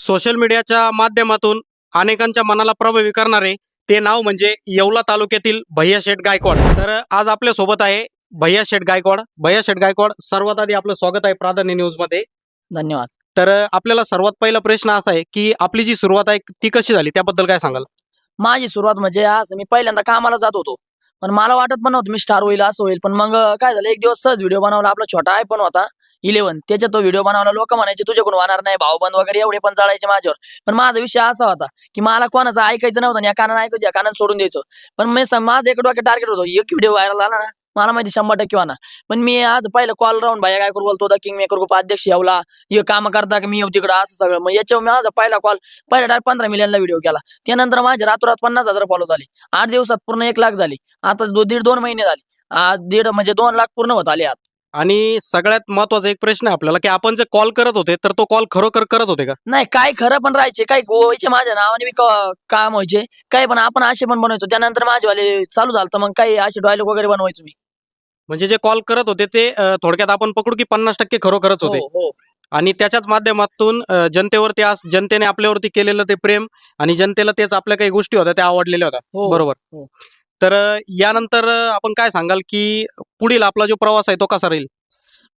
Social मीडियाच्या माध्यमातून अनेकांच्या मनाला प्रभावी करणारे ते नाव म्हणजे येवला तालुक्यातील भैया शेठ गायकवाड. तर आज आपल्यासोबत आहे भैया शेठ गायकवाड. भैया शेठ गायकवाड सर्वात आधी आपलं स्वागत आहे प्राधान्य न्यूजमध्ये. धन्यवाद. तर आपल्याला सर्वात पहिला प्रश्न असा आहे की आपली जी सुरुवात आहे ती कशी झाली? त्याबद्दल काय सांगाल? माझी सुरुवात म्हणजे आज मी पहिल्यांदा कामाला जात होतो. पण मला वाटत पण नव्हतं मी स्टार होईल असं होईल. पण मग काय झालं? एक दिवस सहज व्हिडिओ बनवला. आपला छोटा आय पण होता. इलेव्हन. त्याच्यात तो व्हिडिओ बनवला. लोक म्हणायचे तुझ्याकडून होणार नाही भाऊबंद वगैरे एवढे पण चढायचे माझ्यावर. पण माझा विषय असा होता की मला कोणाचं ऐकायचं नव्हतं आणि या कानानं ऐकायचं या कानानं सोडून द्यायचो. पण मी माझं एक डोक्यात टार्गेट होतो एक व्हिडिओ व्हायरल आला ना मला माहिती शंभर टक्के होणार. पण मी आज पहिलं कॉल राहून भाई काय करू? बोलतो होता किंग मेकर ग्रुप अध्यक्ष यावला हे काम करता की? मी येऊ तिकडं असं सगळं. मग याच्यावर माझा पहिला कॉल पहिला डायरेक्ट पंधरा मिलियनला व्हिडिओ केला. त्यानंतर माझ्या रातोरात पन्नास हजार फॉलो झाले. आठ दिवसात पूर्ण एक लाख झाली. आता दीड दोन महिने झाले. आज दीड म्हणजे दोन लाख पूर्ण होत आले आता आणि सगळ्यात महत्त्वाचा एक प्रश्न आहे आपल्याला की आपण जे कॉल करत होते तर तो कॉल खरोखर करत होते का नाही काय खरं पण राहायचे काय व्हायचे माझ्या नावाने मी क- काम व्हायचे काय पण आपण असे पण बनवायचो त्यानंतर माझेवाले चालू झालं मग काही असे डायलॉग वगैरे बनवायचो मी म्हणजे जे कॉल करत होते ते अं, थोडक्यात आपण पकडू की पन्नास टक्के खरोखरच होते हो, हो. आणि त्याच्याच माध्यमातून अ, जनतेवरती आज जनतेने आपल्यावरती केलेलं ते प्रेम आणि जनतेला तेच आपल्या काही गोष्टी होत्या त्या आवडलेल्या होत्या हो. बरोबर हो. तर यानंतर आपण काय सांगाल की पुढील आपला जो प्रवास आहे तो कसा राहील?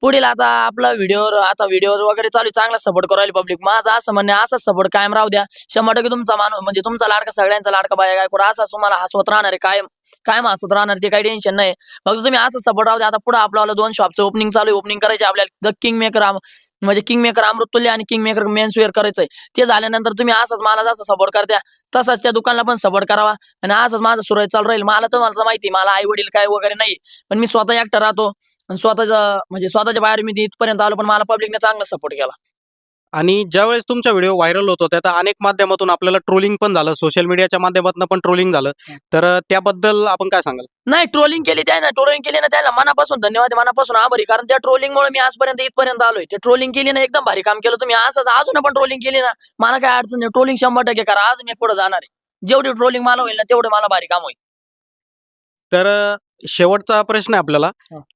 पुढील आता आपला व्हिडिओ आता व्हिडिओवर वगैरे चालू चांगला सपोर्ट करायला पब्लिक माझं असं म्हणणं असाच सपोर्ट कायम राहू द्या. शंभर टक्के तुमचा माणूस म्हणजे तुमचा लाडका सगळ्यांचा लाडका बाया काय कुठं असा तुम्हाला हसवत राहणार आहे कायम. काय हसवत राहणार ते काही टेन्शन नाही. फक्त तुम्ही असं सपोर्ट राहू आता पुढे आपल्याला दोन शॉपचं ओपनिंग चालू आहे. ओपनिंग करायचे आपल्याला द किंग मेकर म्हणजे किंग मेकर अमृतुल्य आणि किंग मेकर मेन्स वेअर करायचंय. ते झाल्यानंतर तुम्ही असंच मला जसं सपोर्ट करत्या तसंच त्या दुकानला पण सपोर्ट करावा. आणि असंच माझं सुरळीत चालू राहील. मला तर मला माहिती मला आई वडील काय वगैरे नाही. पण मी स्वतः एकटा राहतो. आणि स्वतःच्या म्हणजे स्वतःच्या बाहेर मी इथपर्यंत आलो पण मला पब्लिकने चांगला सपोर्ट केला. आणि ज्यावेळेस तुमचा व्हिडिओ व्हायरल होतो त्या अनेक माध्यमातून आपल्याला ट्रोलिंग पण झालं. सोशल मीडियाच्या माध्यमातून पण ट्रोलिंग झालं. तर त्याबद्दल आपण काय सांगाल? नाही ट्रोलिंग केली त्या ना ट्रोलिंग केली ना त्याला मनापासून धन्यवाद मनापासून आभारी. कारण त्या ट्रोलिंग मुळे मी आजपर्यंत इथपर्यंत आलोय. ते ट्रोलिंग केली ना एकदम भारी काम केलं तुम्ही. असंच अजून पण ट्रोलिंग केली ना मला काय अडचण नाही. ट्रोलिंग शंभर टक्के करा. आज मी पुढे जाणार आहे. जेवढी ट्रोलिंग मला होईल ना तेवढं मला भारी काम होईल. तर शेवटचा प्रश्न आहे आपल्याला.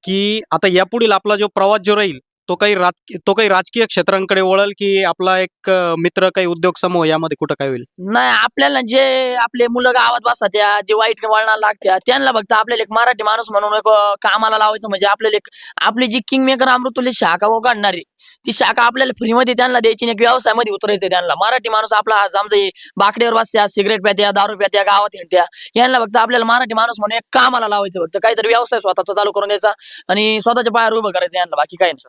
की आता यापुढील आपला जो प्रवास जो राहील तो काही राज तो काही राजकीय क्षेत्रांकडे वळल की आपला एक अ, मित्र काही उद्योग समूह यामध्ये कुठं काय होईल? नाही आपल्याला जे आपले मुलं गावात बसतात त्या जे वाईट वळणाला लागत्या त्यांना फक्त आपल्याला एक मराठी माणूस म्हणून एक अं, कामाला लावायचं म्हणजे आपल्याला एक आपली जी किंग मेकर अमृतुल्य शाखा उघडणारी ती शाखा आपल्याला फ्रीमध्ये त्यांना द्यायची आणि एक व्यवसायामध्ये उतरायचं त्यांना. मराठी माणूस आपला आज आमचं हे बाकड्यावर बसत्या सिगरेट प्यात्या दारू प्यात्या गावात हिंडत्या यांना फक्त आपल्याला मराठी माणूस म्हणून एक कामाला लावायचं फक्त. काहीतरी व्यवसाय स्वतःचा चालू करून द्यायचा आणि स्वतःच्या पायावर उभं करायचं यांना बाकी काही नाही.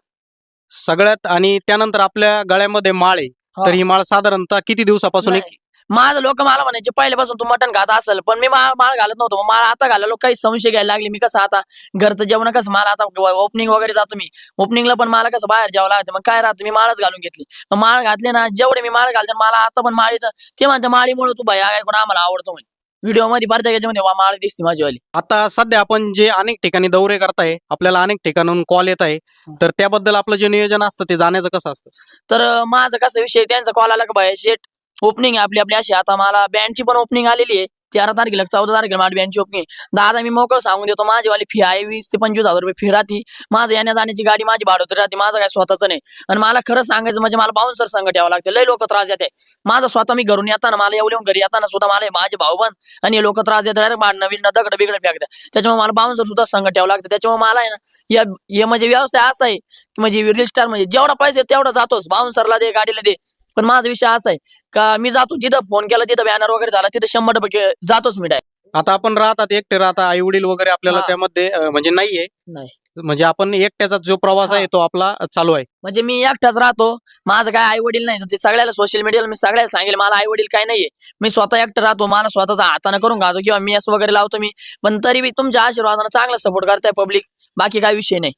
सगळ्यात आणि त्यानंतर आपल्या गळ्यामध्ये माळ आहे. तर ही माळ साधारणतः किती दिवसापासून एक माझं लोक मला म्हणायचे पहिल्यापासून तू मटण खात असेल पण मी मा- माळ घालत नव्हतो. माळ आता घालायला काही संशय घ्यायला लागले. मी कसं आता घरचं जेवण कसं मला आता ओपनिंग वगैरे जातो मी. ओपनिंगला पण मला कसं बाहेर जेवायला लागतं. मग काय राहतं? मी माळच घालून घेतली. मग माळ घातली ना जेवढे मी माळ घालते मला आता पण माळीचं ते म्हणते माळीमुळे तू भया काय कोण आम्हाला आवडतो म्हणे. व्हिडिओमध्ये प्रत्येक याच्यामध्ये माळ दिसते माझीवाली आता सध्या आपण जे अनेक ठिकाणी दौरे करताय आपल्याला अनेक ठिकाणाहून कॉल येत आहे. तर त्याबद्दल आपलं जे नियोजन असतं ते जाण्याचं कसं असतं? तर अं, माझं कसं विषय त्यांचा कॉल आला का भाई शेट ओपनिंग आहे आपली आपली अशी. आता मला बँडची पण ओपनिंग आलेली आहे. तेरा तारखेला चौदा तारखेला माझी बँची ओपनिंग दादा मी मोकळं सांगून देतो माझीवाली फी आहे वीस ते पंचवीस हजार रुपये फी राहती. माझं येण्या जाण्याची गाडी माझी भाडोत्री राहते माझं काय स्वतःचं नाही. आणि मला खरं सांगायचं म्हणजे मला बाउन्सर संघ ठेवावं लागते. लय लोक त्रास देते. माझं स्वतः मी घरून येताना मला येऊन घरी येताना सुद्धा मला माझे भाऊ बन आणि लोक त्रास देतात. नवीन दगड बिगड फेकतात. त्याच्यामुळे मला बाउन्सर सुद्धा संघ ठेवावं लागतं. त्याच्यामुळे मला आहे ना या म्हणजे व्यवसाय असा आहे की म्हणजे रील स्टार म्हणजे जेवढा पैसे तेवढा जातोच. बाउन्सरला दे गाडीला दे. पण माझा विषय असा आहे का मी जातो तिथं फोन केला तिथं बॅनर वगैरे झाला तिथं शंभर टक्के जातोच मी डायरेक्ट आता आपण राहतात एकटे राहता आई वडील वगैरे आपल्याला हा. त्यामध्ये अ, म्हणजे नाहीये नाही. म्हणजे आपण एकट्याचा जो प्रवास आहे. तो आपला चालू आहे म्हणजे मी एकटाच राहतो माझं काय आई वडील नाही ते सगळ्याला सोशल मीडियाला मी सगळ्याला सांगेल मला आई वडील काय नाहीये मी स्वतः एकटं राहतो मला स्वतःचा हाताने करून घालतो किंवा मी असं वगैरे लावतो मी पण तरी मी तुमच्या आशीर्वादाने चांगला सपोर्ट करताय पब्लिक बाकी काय विषय नाही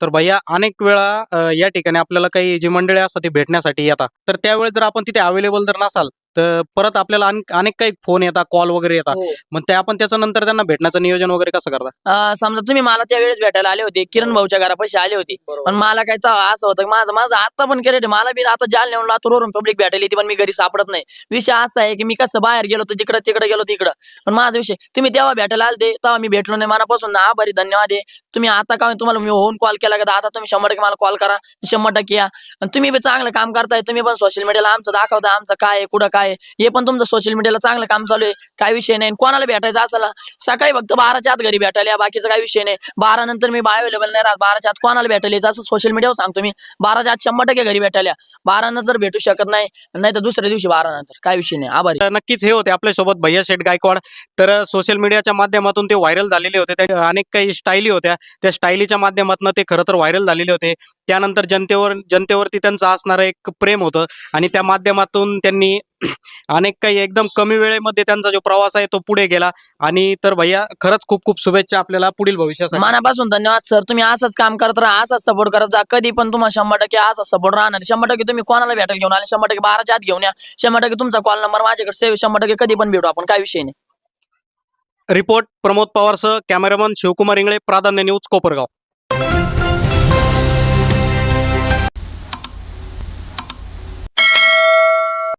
तर भैया अनेक वेळा अ, या ठिकाणी आपल्याला काही जी मंडळी असतात ती भेटण्यासाठी येतात. तर त्यावेळेस जर आपण तिथे अवेलेबल जर नसाल तर परत आपल्याला अन- अनेक काही फोन येतात कॉल वगैरे येतात. मग ते आपण त्याच्यानंतर त्यांना भेटण्याचं नियोजन वगैरे कसं करता? अं, समजा तुम्ही मला त्यावेळेस भेटायला आले होते किरण भाऊच्या घरापाशी आले होते. पण मला काय असं होतं की माझं माझं आता पण केलं मला बी आता जाल नेऊन लातूरवरून पब्लिक भेटायला येते पण मी घरी सापडत नाही. विषय असा आहे की मी कसं बाहेर गेलो तर तिकडं तिकडे गेलो तिकडं. पण माझा विषय तुम्ही तेव्हा भेटायला आलते तेव्हा मी भेटलो नाही. मनापासून आभारी धन्यवाद आहे. तुम्ही आता काय तुम्हाला मी होऊन कॉल केला का आता तुम्ही शंभर टक्के मला कॉल करा. शंभर टक्के या. आणि तुम्ही बी चांगलं काम करताय तुम्ही पण सोशल मीडियाला आमचं दाखवताय आमचं काय आहे कुठं काय आहे. हे पण तुमचं सोशल मीडियाला चांगलं काम चालू आहे. काय विषय नाही. कोणाला भेटायचं असेल सकाळी फक्त बाराच्या आत घरी भेटायला या, बाकीचा काही विषय नाही. बारा नंतर मी अवेलेबल नाही राहत. बाराच्या आत कोणाला भेटायला जसं असं सोशल मीडियावर सांगतो मी. बाराच्या आत शंभर टक्के घरी भेटायला बारा नंतर भेटू शकत नाही. नाही तर दुसऱ्या दिवशी बारा नंतर. काय विषय नाही. आभारी. तर नक्कीच हे होते आपल्यासोबत भैया शेठ गायकवाड. तर सोशल मीडियाच्या माध्यमातून ते व्हायरल झालेले होते. त्या अनेक काही स्टाईली होत्या. त्या स्टाईलीच्या माध्यमातून ते खरं तर व्हायरल झालेले होते. त्यानंतर जनतेवर जनतेवरती त्यांचं असणारं एक प्रेम होतं. आणि त्या माध्यमातून त्यांनी अनेक काही एकदम कमी वेळेमध्ये त्यांचा जो प्रवास आहे तो पुढे गेला. आणि तर भैया खरंच खूप खूप शुभेच्छा आपल्याला पुढील भविष्यासाठी. मनापासून धन्यवाद सर. तुम्ही असंच काम करत राहा असंच सपोर्ट करत जा कधी पण तुम्हाला शंभर टक्के असा सपोर्ट राहणार. शंभर टक्के तुम्ही कोणाला भेटायला घेऊन आले? शंभर टक्के बाराच्या आत घेऊन या. शंभर टक्के तुमचा कॉल नंबर माझ्याकडे सेव्ह शंभर टक्के कधी पण भेटू आपण. काय विषय नाही. रिपोर्ट प्रमोद पवारसह कॅमेरामन शिवकुमार इंगळे प्राधान्य न्यूज कोपरगाव.